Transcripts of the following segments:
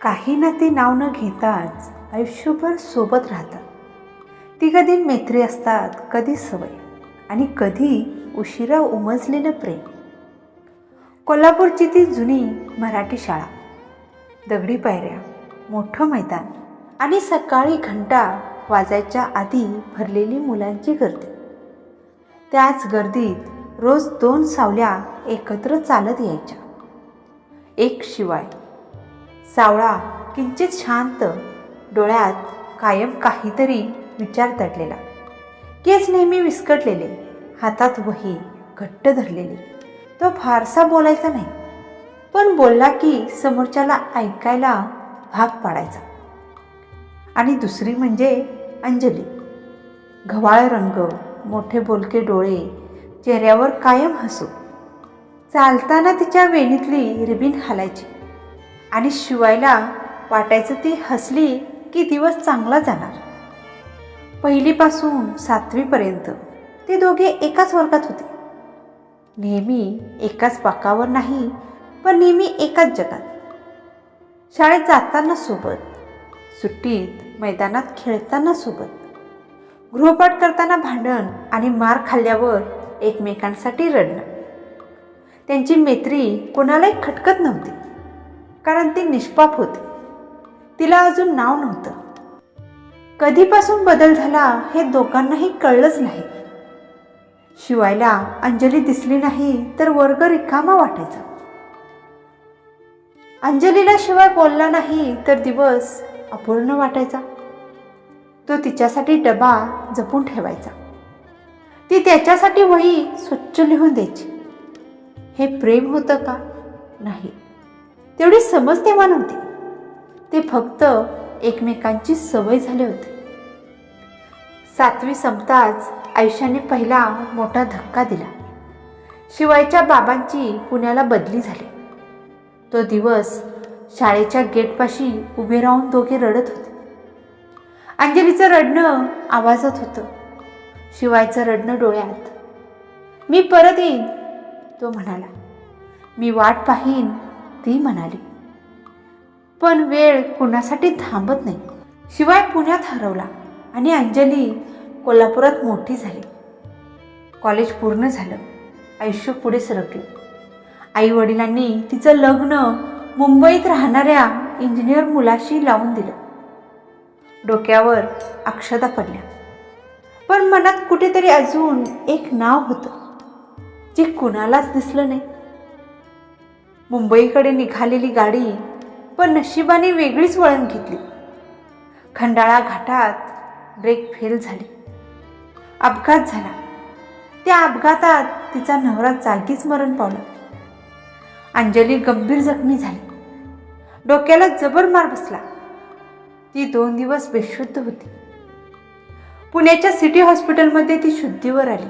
काही ना ते नाव न घेताच आयुष्यभर सोबत राहतात. ती कधी मैत्री असतात कधी सवय आणि कधी उशिरा उमजलेलं प्रेम. कोल्हापूरची ती जुनी मराठी शाळा दगडी पायऱ्या मोठं मैदान आणि सकाळी घंटा वाजायच्या आधी भरलेली मुलांची गर्दी. त्याच गर्दीत रोज दोन सावल्या एकत्र चालत यायच्या. एक शिवाय सावळा किंचित शांत डोळ्यात कायम काहीतरी विचार दडलेला केस नेहमी विस्कटलेले हातात वही घट्ट धरलेली. तो फारसा बोलायचा नाही पण बोलला की समोरच्याला ऐकायला भाग पाडायचा. आणि दुसरी म्हणजे अंजली. घवाळ रंग मोठे बोलके डोळे चेहऱ्यावर कायम हसू. चालताना तिच्या वेणीतली रिबीन हालायची. आणि शिवायला वाटायचं ती हसली की दिवस चांगला जाणार. पहिलीपासून सातवीपर्यंत ते दोघे एकाच वर्गात होते. नेहमी एकाच पाकावर नाही पण नेहमी एकाच जगात. शाळेत जाताना सोबत सुट्टीत मैदानात खेळताना सोबत. गृहपाठ करताना भांडण आणि मार खाल्ल्यावर एकमेकांसाठी रडणं. त्यांची मैत्री कोणालाही खटकत नव्हती. कारण ती निष्पाप होती. तिला अजून नाव नव्हतं. कधीपासून बदल झाला हे दोघांनाही कळलंच नाही. शिवायला अंजली दिसली नाही तर वर्ग रिकामा वाटायचा. अंजलीला शिवाय बोलला नाही तर दिवस अपूर्ण वाटायचा. तो तिच्यासाठी डबा जपून ठेवायचा. ती त्याच्यासाठी वही स्वच्छ लिहून द्यायची. हे प्रेम होतं का? नाही. तेवढी समजतेमान तेव्हा नव्हती. ते फक्त एकमेकांची सवय झाले होते. सातवी संपताच आयुष्याने पहिला मोठा धक्का दिला. शिवायच्या बाबांची पुण्याला बदली झाली. तो दिवस शाळेच्या गेटपाशी उभे राहून दोघे रडत होते. अंजलीचं रडणं आवाजात होतं. शिवायचं रडणं डोळ्यात मी परत येईन तो म्हणाला. मी वाट पाहीन ती म्हणाली पण वेळ कुणासाठी थांबत नाही. शिवाय पुण्यात हरवला आणि अंजली कोल्हापुरात मोठी झाली. कॉलेज पूर्ण झालं. आयुष्य पुढे सरकलं. आई वडिलांनी तिचं लग्न मुंबईत राहणाऱ्या इंजिनियर मुलाशी लावून दिलं. डोक्यावर अक्षता पडल्या. पण मनात कुठेतरी अजून एक नाव होतं जे कुणालाच दिसलं नाही. मुंबईकडे निघालेली गाडी पण नशिबाने वेगळीच वळण घेतली. खंडाळा घाटात ब्रेक फेल झाली. अपघात झाला. त्या अपघातात तिचा नवरा जागीच मरण पावला. अंजली गंभीर जखमी झाली. डोक्याला जबर मार बसला. ती दोन दिवस बेशुद्ध होती. पुण्याच्या सिटी हॉस्पिटलमध्ये ती शुद्धीवर आली.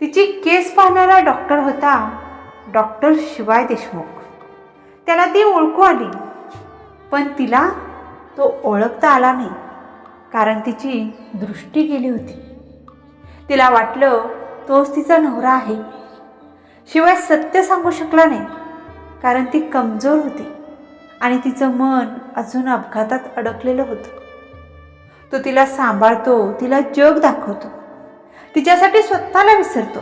तिची केस पाहणारा डॉक्टर होता डॉक्टर शिवाय देशमुख. त्याला ती ओळखू आली. पण तिला तो ओळखता आला नाही कारण तिची दृष्टी गेली होती. तिला वाटलं तोच तिचा नवरा आहे. शिवाय सत्य सांगू शकला नाही कारण ती कमजोर होती आणि तिचं मन अजून अपघातात अडकलेलं होतं. तो तिला सांभाळतो तिला जग दाखवतो. तिच्यासाठी स्वतःला विसरतो.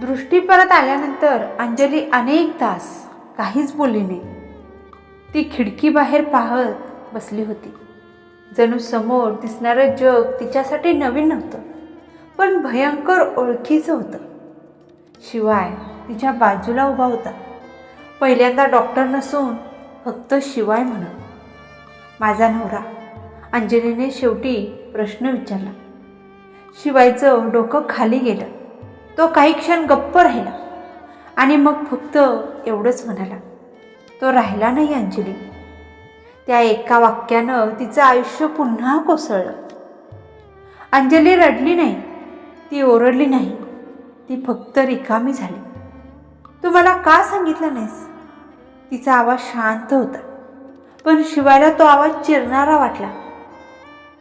दृष्टी परत आल्यानंतर अंजली अनेक तास काहीच बोलली नाही. ती खिडकीबाहेर पाहत बसली होती. जणू समोर दिसणारं जग तिच्यासाठी नवीन नव्हतं पण भयंकर ओळखीचं होतं. शिवाय तिच्या बाजूला उभा होता. पहिल्यांदा डॉक्टर नसून फक्त शिवाय म्हणून. माझा नवरा अंजलीने शेवटी प्रश्न विचारला. शिवायचं डोकं खाली गेलं. तो काही क्षण गप्प राहिला. आणि मग फक्त एवढंच म्हणाला तो राहिला नाही अंजली. त्या एका वाक्यानं तिचं आयुष्य पुन्हा कोसळलं. अंजली रडली नाही ती ओरडली नाही ती फक्त रिकामी झाली. तू मला का सांगितलं नाहीस? तिचा आवाज शांत होता पण शिवायला तो आवाज चिरणारा वाटला.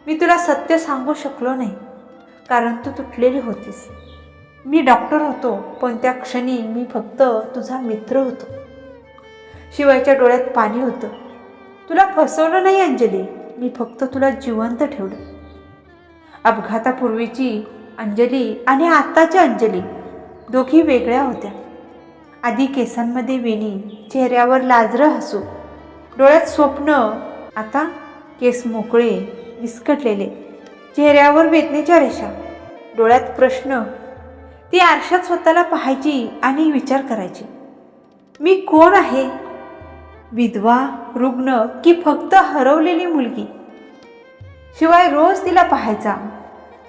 मी तुला सत्य सांगू शकलो नाही कारण तू तुटलेली होतीस. मी डॉक्टर होतो पण त्या क्षणी मी फक्त तुझा मित्र होतो. शिवायच्या डोळ्यात पाणी होतं. तुला फसवलं नाही अंजली? मी फक्त तुला जिवंत ठेवलं. अपघातापूर्वीची अंजली आणि आत्ताची अंजली दोघी वेगळ्या होत्या. आधी केसांमध्ये वेणी चेहऱ्यावर लाजरं हसू डोळ्यात स्वप्न आता केस मोकळे विस्कटलेले चेहऱ्यावर वेदनेच्या रेषा डोळ्यात प्रश्न ती आरशात स्वतःला पाहायची आणि विचार करायची. मी कोण आहे? विधवा रुग्ण की फक्त हरवलेली मुलगी? शिवाय रोज तिला पाहायचा.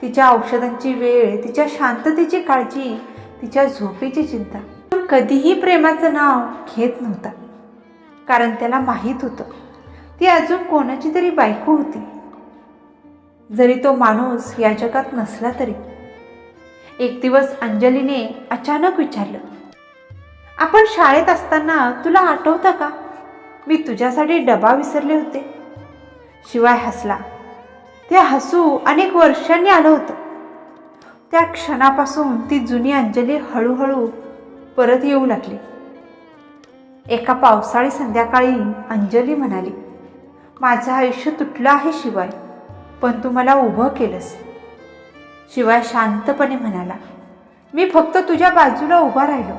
तिच्या औषधांची वेळ तिच्या शांततेची काळजी तिच्या झोपेची चिंता. पण कधीही प्रेमाचं नाव घेत नव्हता. कारण त्याला माहीत होतं ती अजून कोणाची तरी बायको होती. जरी तो माणूस या जगात नसला तरी. एक दिवस अंजलीने अचानक विचारलं आपण शाळेत असताना तुला आठवतं का? मी तुझ्यासाठी डबा विसरले होते. शिवाय हसला. ते हसू अनेक वर्षांनी आलं होतं. त्या क्षणापासून ती जुनी अंजली हळूहळू परत येऊ लागली. एका पावसाळी संध्याकाळी अंजली म्हणाली माझं आयुष्य तुटलं आहे शिवाय पण तू मला उभं केलंस. शिवाय शांतपणे म्हणाला मी फक्त तुझ्या बाजूला उभा राहिलो.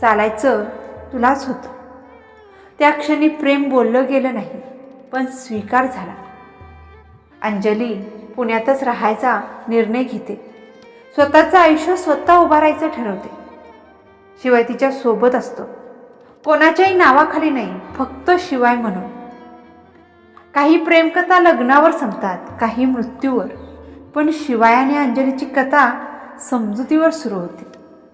चालायचं तुलाच होतं. त्या क्षणी प्रेम बोललं गेलं नाही पण स्वीकार झाला. अंजली पुण्यातच राहायचा निर्णय घेते. स्वतःचं आयुष्य स्वतः उभारायचं ठरवते. शिवाय तिच्या सोबत असतो. कोणाच्याही नावाखाली नाही फक्त शिवाय म्हणून. काही प्रेमकथा लग्नावर संपतात काही मृत्यूवर. पण शिवाय आणि अंजलीची कथा समजुतीवर सुरू होते.